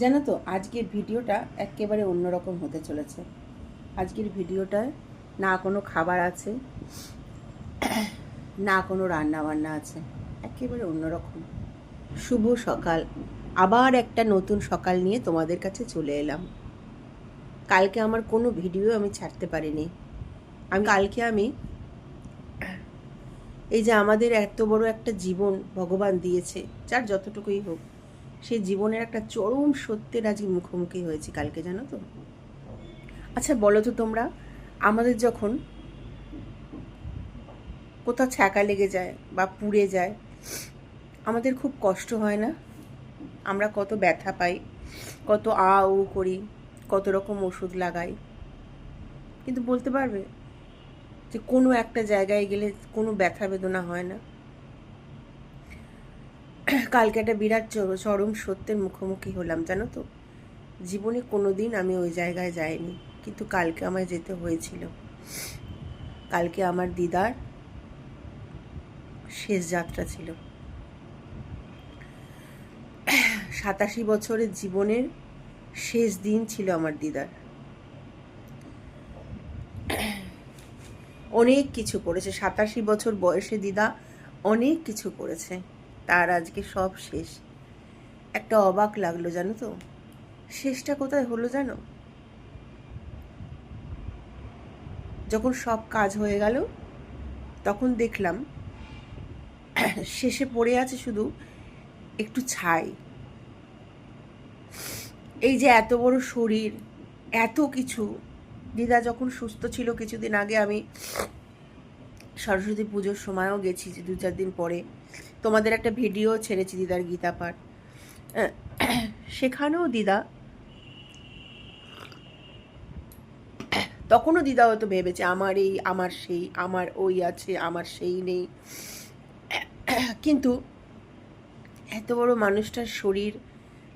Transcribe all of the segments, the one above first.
জানো তো, আজকের ভিডিওটা একেবারে অন্যরকম হতে চলেছে। আজকের ভিডিওটায় না কোনো খাবার আছে, না কোনো রান্না বান্না আছে, একেবারে অন্যরকম। শুভ সকাল। আবার একটা নতুন সকাল নিয়ে তোমাদের কাছে চলে এলাম। কালকে আমার কোনো ভিডিও আমি ছাড়তে পারিনি। আমি কালকে আমি এই যে আমাদের এত বড় একটা জীবন ভগবান দিয়েছে, যার যতটুকুই হোক। সেই জীবনের একটা চরম সত্যের আজকে মুখোমুখি হয়েছি কালকে, জানো তো? আচ্ছা বলো তো তোমরা, আমাদের যখন কোথাও ছ্যাঁকা লেগে যায় বা পুড়ে যায়, আমাদের খুব কষ্ট হয় না? আমরা কত ব্যথা পাই, কত আ উ করি, কত রকম ওষুধ লাগাই। কিন্তু বলতে পারবে যে কোনো একটা জায়গায় গেলে কোনো ব্যথা বেদনা হয় না। কালকে একটা বিরাট চর- চরম সত্যের মুখোমুখি হলাম, জানো তো? জীবনে কোনো দিন আমি ওই জায়গায় যাইনি, কিন্তু কালকে আমায় যেতে হয়েছিল। কালকে আমার দিদার শেষ যাত্রা ছিল। সাতাশি বছরের জীবনের শেষ দিন ছিল আমার দিদার। অনেক কিছু করেছে, সাতাশি বছর বয়সে দিদা অনেক কিছু করেছে। তার আজকে সব শেষ। একটা অবাক লাগল জানো তো। শেষটা কোথায় হলো জানো? যখন সব কাজ হয়ে গেল, তখন দেখলাম শেষে পড়ে আছে শুধু একটু ছাই। এই যে এত বড় শরীর, এত কিছু। দিদা যখন সুস্থ ছিল, কিছুদিন আগে আমি সরস্বতী পুজোর সময়ও গেছি, যে দু চার দিন পরে। তোমাদের একটা ভিডিও ছেড়েছি দিদার গীতা পাঠ। সেখানেও দিদা তখনও দিদা হয়তো ভেবেছে, আমার এই, আমার সেই, আমার ওই আছে, আমার সেই নেই। কিন্তু এত বড় মানুষটার শরীর,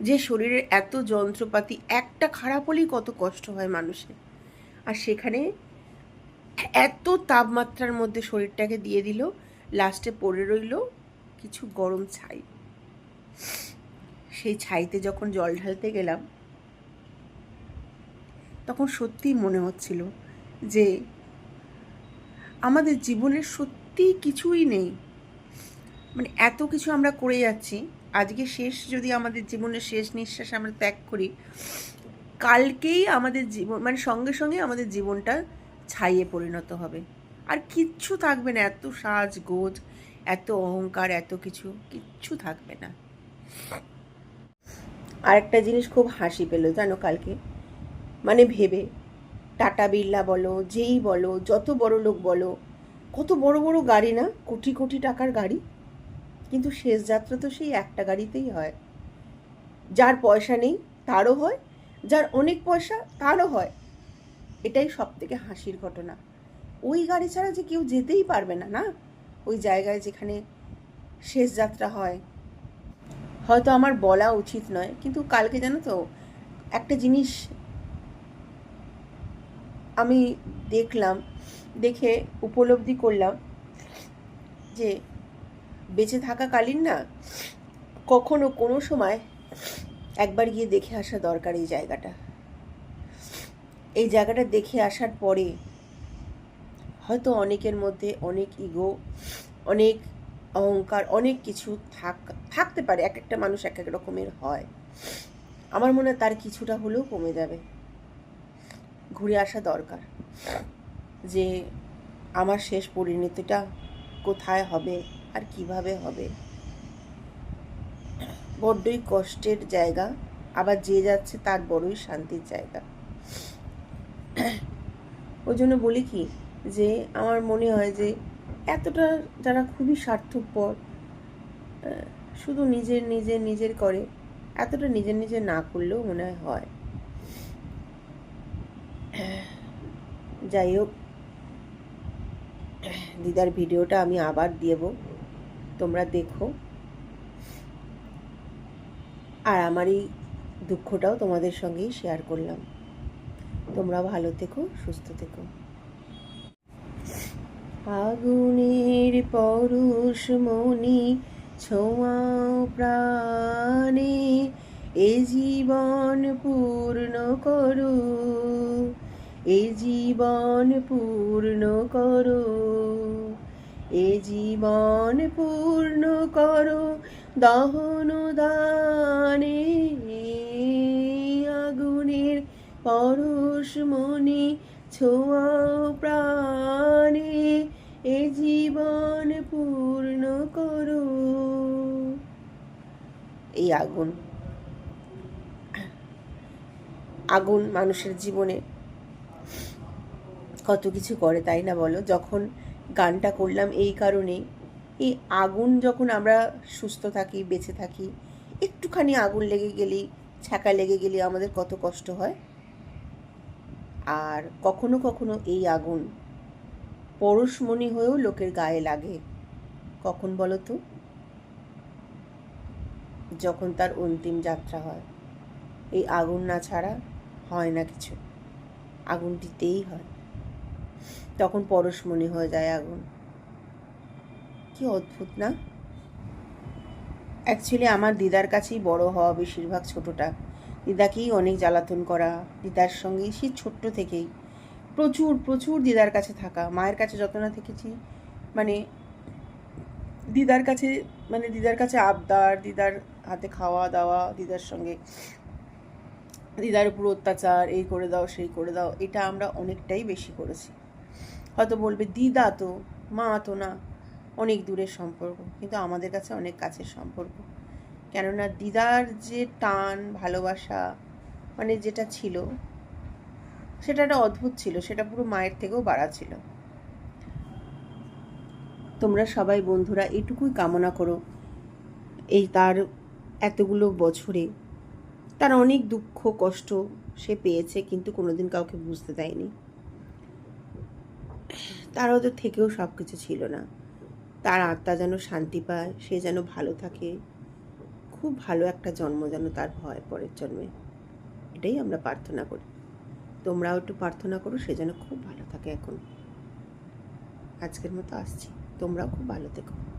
যে শরীরের এত যন্ত্রপাতি, একটা খারাপ হলেই কত কষ্ট হয় মানুষের। আর সেখানে এত তাপমাত্রার মধ্যে শরীরটাকে দিয়ে দিল, লাস্টে পড়ে রইল কিছু গরম ছাই। সেই ছাইতে যখন জল ঢালতে গেলাম, তখন সত্যিই মনে হচ্ছিল যে আমাদের জীবনের সত্যি কিছুই নেই। মানে এত কিছু আমরা করে যাচ্ছি, আজকে শেষ যদি আমাদের জীবনের শেষ নিঃশ্বাস আমরা ত্যাগ করি, কালকেই আমাদের জীবন মানে সঙ্গে সঙ্গে আমাদের জীবনটা ছাইয়ে পরিণত হবে। আর কিচ্ছু থাকবে না, এত সাজ গোজ। এত অহংকার, এত কিছু কিচ্ছু থাকবে না। আরেকটা জিনিস খুব হাসি পেল জানো কালকে? মানে ভেবে। টাটা বিড়লা বলো, যেই বলো, যত বড় লোক বলো, কত বড় বড় গাড়ি না, কোটি কোটি টাকার গাড়ি। কিন্তু শেষ যাত্রা তো সেই একটা গাড়িতেই হয়। যার পয়সা নেই, তারও হয়। যার অনেক পয়সা, তারও হয়। এটাই সব থেকে হাসির ঘটনা। ওই গাড়ি ছাড়া যে কেউ যেতেই পারবে না না? ওই জায়গায় যেখানে শেষ যাত্রা হয়। হয়তো আমার বলা উচিত নয়, কিন্তু কালকে জানো তো, একটা জিনিস আমি দেখলাম, দেখে উপলব্ধি করলাম যে বেঁচে থাকাকালীন না কখনো কোনো সময় একবার গিয়ে দেখে আসা দরকার এই জায়গাটা। এই জায়গাটা দেখে আসার পরে হয়তো অনেকের মধ্যে অনেক ইগো অনেক অহংকার, অনেক কিছু থাক, থাকতে পারে এক একটা মানুষ এক এক রকমের হয়। আমার মনে হয় তার কিছুটা হলেও কমে যাবে। ঘুরে আসা দরকার। যে আমার শেষ পরিণতিটা কোথায় হবে, আর কীভাবে হবে? বড্ডই কষ্টের জায়গা, আবার যে যাচ্ছে তার বড়ই শান্তির জায়গা। ওই জন্য বলি কি যে আমার মনে হয় যে এতটা যারা খুবই স্বার্থপর শুধু নিজের নিজের নিজের করে, এতটা নিজের নিজের না করলেও মনে হয় হয়। যাই হোক, দিদার ভিডিওটা আমি আবার দেব, তোমরা দেখো। আর আমার এই দুঃখটাও তোমাদের সঙ্গেই শেয়ার করলাম। তোমরা ভালো থেকো, সুস্থ থেকো। আগুনের পরশ মনি ছোঁয়াও প্রাণে, এ জীবন পূর্ণ করো, এ জীবন পূর্ণ করো, এ জীবন পূর্ণ করো দহন দানে, আগুনের পরশ মনে ছোঁয়াও প্রাণে, এ জীবন পূর্ণ করো। এই আগুন আগুন মানুষের জীবনে কত কিছু করে, তাই না বলো? যখন গানটা করলাম এই কারণেই, এই আগুন যখন আমরা সুস্থ থাকি, বেঁচে থাকি, একটুখানি আগুন লেগে গেলেই, ছ্যাঁকা লেগে গেলে আমাদের কত কষ্ট হয়? আর কখনো কখনো এই আগুন পরশমণি হয়েও লোকের গায়ে লাগে। কখন বলো তো? যখন তার অন্তিম যাত্রা হয়। এই আগুন না ছাড়া হয় না কিছু। আগুন দিতেই হয়। তখন পরশ পরশমণি হয়ে যায় আগুন। কি অদ্ভুত না? অ্যাকচুয়ালি আমার দিদার কাছেই বড় হওয়া বেশিরভাগ ছোটটা। দিদাকেই অনেক জ্বালাতন করা, দিদার সঙ্গে সেই ছোট্ট থেকেই। প্রচুর প্রচুর দিদার কাছে থাকা, মায়ের কাছে যত না থেকেছি মানে দিদার কাছে মানে দিদার কাছে আবদার, দিদার হাতে খাওয়া দাওয়া, দিদার সঙ্গে দিদার উপর অত্যাচার, এই করে দাও, সেই করে দাও, এটা আমরা অনেকটাই বেশি করেছি। হয়তো বলবে, দিদা তো, মা তো না। অনেক দূরের সম্পর্ক, কিন্তু আমাদের কাছে অনেক কাছের সম্পর্ক। কেননা দিদার যে টান, ভালোবাসা মানে যেটা ছিল, সেটা একটা অদ্ভুত ছিল, সেটা পুরো মায়ের থেকেও বাড়া ছিল। তোমরা সবাই বন্ধুরা এটুকুই কামনা করো, এই তার এতগুলো বছরে। তার অনেক দুঃখ, কষ্ট সে পেয়েছে, কিন্তু কোনোদিন কাউকে বুঝতে দেয়নি। তার হয়তো থেকেও সব কিছু ছিল না। তার আত্মা যেন শান্তি পায়, সে যেন ভালো থাকে। খুব ভালো একটা জন্ম যেন তার হয় পরের জন্মে। এটাই আমরা প্রার্থনা করি। তোমরাও একটু প্রার্থনা করো, সে যেন খুব ভালো থাকে এখন। আজকের মতো আসছি। তোমরাও খুব ভালো থেকো।